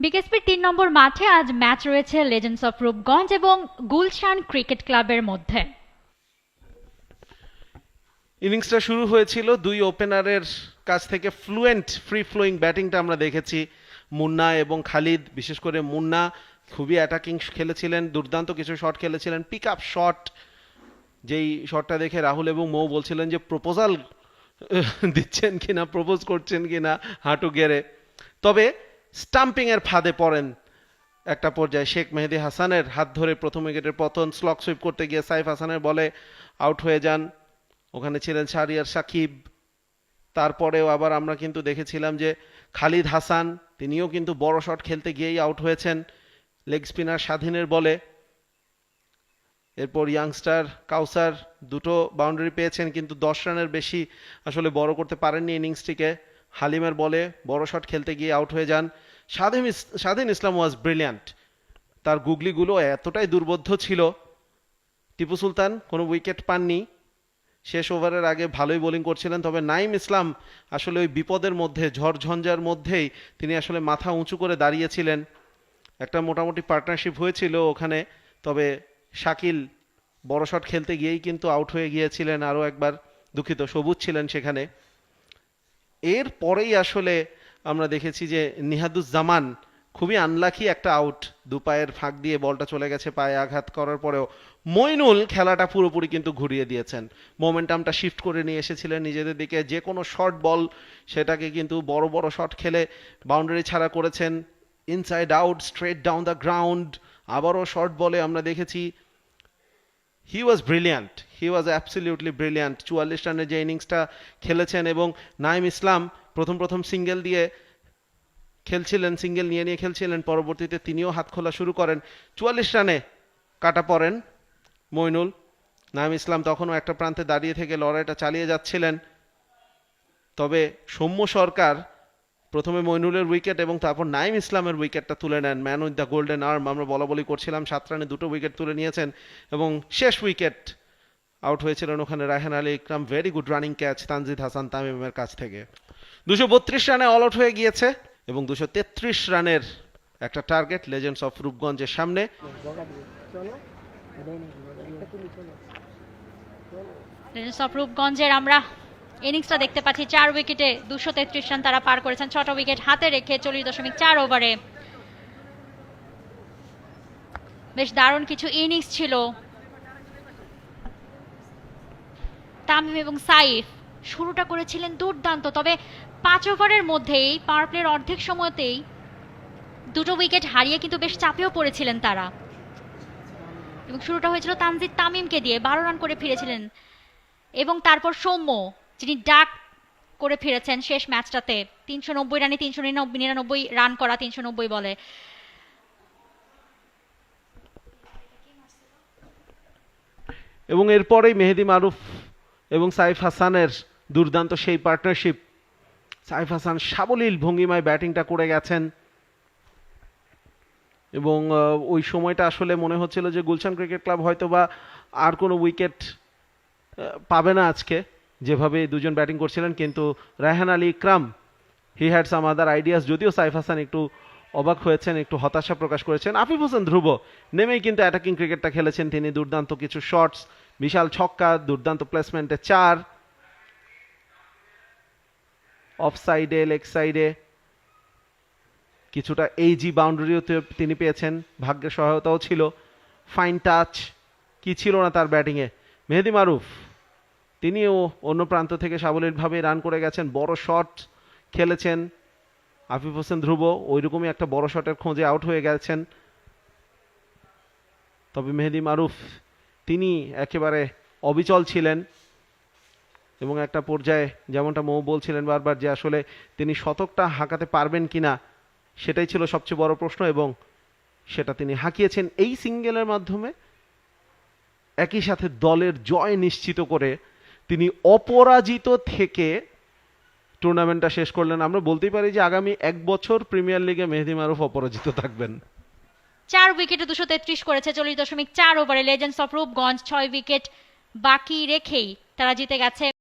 বিকেএসপির তিন নম্বর মাঠে আজ ম্যাচ রয়েছে লেজেন্ডস অফ রূপগঞ্জ এবং গুলশান ক্রিকেট ক্লাবের মধ্যে। ইনিংসটা শুরু হয়েছিল দুই ওপেনারের কাছ থেকে ফ্লুয়েন্ট ফ্রি ফ্লোয়িং ব্যাটিংটা আমরা দেখেছি। মুন্না এবং খালিদ, বিশেষ করে মুন্না, খুবই অ্যাটাকিং খেলেছিলেন, দুর্দান্ত কিছু শট খেলেছিলেন পিক আপ শট যেই শটটা দেখে রাহুল এবং মৌ বলছিলেন যে প্রপোজাল দিচ্ছেন কিনা প্রপোজ করছেন কিনা, হাঁটু গেড়ে। তবে স্টাম্পিং এর ফাঁদে পড়েন একটা পর্যায়ে শেখ মেহেদি হাসানের হাত ধরে প্রথম উইকেটের পতন স্লক সুইপ করতে গিয়ে সাইফ হাসানের বলে আউট হয়ে যান। ওখানে ছিলেন শারিয়ার সাকিব। তারপরেও আবার আমরা কিন্তু দেখেছিলাম যে খালিদ হাসান, তিনিও কিন্তু বড় শট খেলতে গিয়েই আউট হয়েছেন লেগ স্পিনার স্বাধীনের বলে। এরপর ইয়াংস্টার কাউসার দুটো বাউন্ডারি পেয়েছেন, কিন্তু দশ রানের বেশি আসলে বড় করতে পারেননি ইনিংসটিকে হালিমের বলে, বড় শট খেলতে গিয়ে আউট হয়ে যান। স্বাধীন স্বাধীন ইসলাম ওয়াজ ব্রিলিয়ান্ট তার গুগলিগুলো এতটাই দুর্বোধ্য ছিল। টিপু সুলতান কোনো উইকেট পাননি। শেষ ওভারের আগে ভালোই বোলিং করছিলেন, তবে নাইম ইসলাম আসলে ওই বিপদের মধ্যে, ঝড়ঝঞ্ঝার মধ্যেই তিনি আসলে মাথা উঁচু করে দাঁড়িয়েছিলেন। একটা মোটামুটি পার্টনারশিপ হয়েছিল ওখানে, তবে শাকিল বড় শট খেলতে গিয়েই কিন্তু আউট হয়ে গিয়েছিলেন। আরও একবার দুঃখিত, সবুজ ছিলেন সেখানে। এর পরেই আসলে আমরা দেখেছি যে নিহাদুজ্জামান খুবই আনলাকি একটা আউট দু পায়ের ফাঁক দিয়ে বলটা চলে গেছে পায়ে আঘাত করার পরেও। মইনুল খেলাটা পুরোপুরি কিন্তু ঘুরিয়ে দিয়েছেন। মোমেন্টামটা শিফট করে নিয়ে এসেছিলেন নিজেদের দিকে। যে কোনো শর্ট বল সেটাকে কিন্তু বড় বড় শট খেলে বাউন্ডারি ছাড়া করেছেন। Inside out straight down the ground আবারও শর্ট বলে আমরা দেখেছি he was brilliant he was absolutely brilliant চুয়াল্লিশ রানের যে ইনিংসটা খেলেছেন এবং নাইম ইসলাম প্রথম প্রথম সিঙ্গেল দিয়ে খেলছিলেন, সিঙ্গেল নিয়ে নিয়ে খেলছিলেন, পরবর্তীতে তিনিও হাত খোলা শুরু করেন। চুয়াল্লিশ রানে কাটা পড়েন মইনুল। নাইম ইসলাম তখনও একটা প্রান্তে দাঁড়িয়ে থেকে লড়াইটা চালিয়ে যাচ্ছিলেন। তবে সৌম্য সরকার প্রথমে মইনুলের উইকেট এবং তারপর নাইম ইসলামের উইকেটটা তুলে নেন। Man with the golden arm আমরা বলা বলি করছিলাম, সাত রানে দুটো উইকেট তুলে নিয়েছেন এবং শেষ উইকেট আউট হয়েছিলেন ওখানে Rayhan Ali Ikram. Very good running catch Tanzid Hasan তামিমের কাছ থেকে। দুশো বত্রিশ রানে অল আউট হয়ে গিয়েছে এবং দুশো তেত্রিশ রানের একটা টার্গেট লেজেন্ডস অফ রূপগঞ্জের সামনে। লেজেন্ডস অফ রূপগঞ্জের আমরা ইনিংসটা দেখতে পাচ্ছি, চার উইকেটে দুশো তেত্রিশ রান তারা পার করেছেন। ছটা উইকেট হাতে রেখে চল্লিশ দশমিক চার ওভারে বেশ দারুণ কিছু ইনিংস ছিল। তামিম এবং সাইফ শুরুটা করেছিলেন দুর্দান্ত, তবে পাঁচ ওভারের মধ্যেই পাওয়ার প্লের অর্ধেক সময়তেই দুটো উইকেট হারিয়ে কিন্তু বেশ চাপেও পড়েছিলেন তারা। এবং শুরুটা হয়েছিল তানজিদ তামিমকে দিয়ে, বারো রান করে ফিরেছিলেন। এবং তারপর সৌম্য যিনি ডাক করে ফিরেছেন শেষ ম্যাচটাতে, তিনশো নব্বই রানে তিনশো নিরানব্বই রান করা তিনশো নব্বই বলে। এবং এরপরেই মেহেদি মারুফ এবং সাইফ হাসানের দুর্দান্ত সেই পার্টনারশিপ সাইফ হাসান সাবলীল ভঙ্গিমায় ব্যাটিংটা করে গেছেন। এবং ওই সময়টা আসলে মনে হচ্ছিল যে গুলশান ক্রিকেট ক্লাব হয়তো বা আর কোনো উইকেট পাবে না আজকে। যেভাবে দুজন ব্যাটিং করছিলেন, কিন্তু Rayhan Ali Ikram he had some other ideas, যদিও সাইফ হাসান একটু অবাক হয়েছেন, একটু হতাশা প্রকাশ করেছেন। আফিফ হোসেন ধ্রুব, নেমেই কিন্তু অ্যাটাকিং ক্রিকেটটা খেলেছেন তিনি, দুর্দান্ত কিছু শটস বিশাল ছক্কা, দুর্দান্ত প্লেসমেন্টে চার। অফ সাইডে লেগ সাইডে কিছুটা এই এইজি বাউন্ডারিও তিনি পেয়েছেন, ভাগ্যের সহায়তাও ছিল। ফাইন টাচ কি ছিল না তার ব্যাটিংয়ে মেহেদি মারুফ। তিনিও অন্য প্রান্ত থেকে সাবলীলভাবে রান করে গেছেন, বড় শট খেলেছেন আফিফ হোসেন ধ্রুব, ওইরকমই একটা বড় শটের খোঁজে আউট হয়ে গেছেন। তবে মেহেদি মারুফ, তিনি একেবারে অবিচল ছিলেন এবং একটা পর্যায়ে যেমনটা মৌ বলছিলেন বারবার যে আসলে তিনি শতকটা হাঁকাতে পারবেন কিনা, সেটাই ছিল সবচেয়ে বড় প্রশ্ন এবং সেটা তিনি হাঁকিয়েছেন। এই সিঙ্গেলের মাধ্যমে একই সাথে দলের জয় নিশ্চিত করে তিনি অপরাজিত থেকে টুর্নামেন্টটা শেষ করলেন। আমরা বলতেই পারি যে আগামী এক বছর প্রিমিয়ার লিগে মেহেদি মারুফ অপরাজিত থাকবেন। চার উইকেটে দুশো তেত্রিশ করেছে, চল্লিশ দশমিক চার ওভারে লেজেন্ডস অফ রূপগঞ্জ ছয় উইকেট বাকি রেখেই তারা জিতে গেছে।